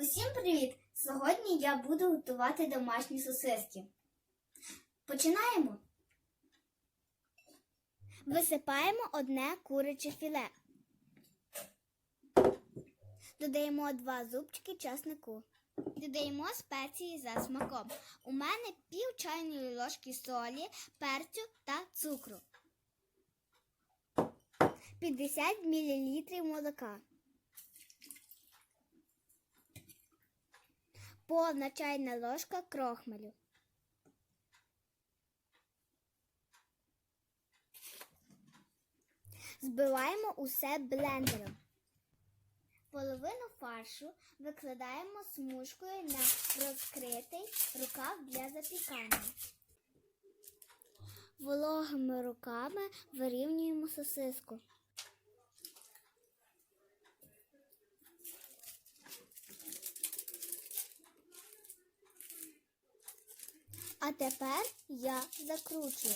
Усім привіт! Сьогодні я буду готувати домашні сосиски. Починаємо. Висипаємо одне куряче філе. Додаємо два зубчики часнику. Додаємо спеції за смаком. У мене пів чайної ложки солі, перцю та цукру. 50 мл молока. Повна чайна ложка крохмалю. Збиваємо усе блендером. Половину фаршу викладаємо смужкою на розкритий рукав для запікання. Вологими руками вирівнюємо сосиску. А тепер я закручую.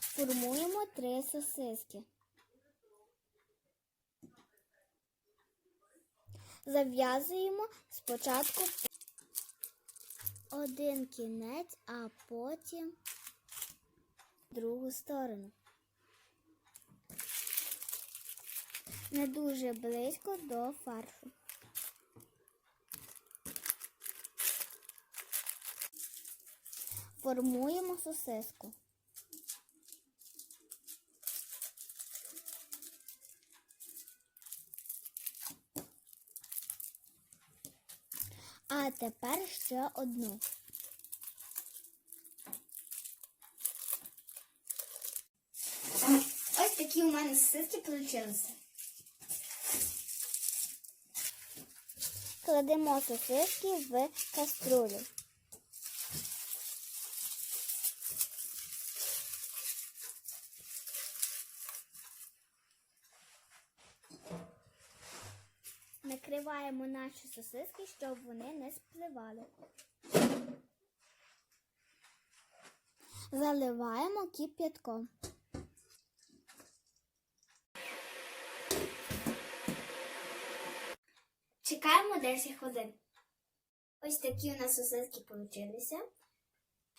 Формуємо три сосиски. Зав'язуємо спочатку один кінець, а потім другу сторону. Не дуже близько до фаршу. Формуємо сосиску. А тепер ще одну. Ось такі у мене сосиски вийшли. Кладемо сосиски в каструлю. Накриваємо наші сосиски, щоб вони не спливали. Заливаємо кип'ятком. Чекаємо 10 хвилин. Ось такі у нас сосиски получилися.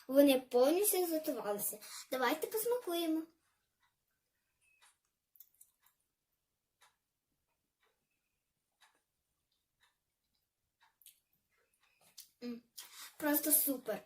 Вони повністю зготувалися. Давайте посмакуємо. Просто супер.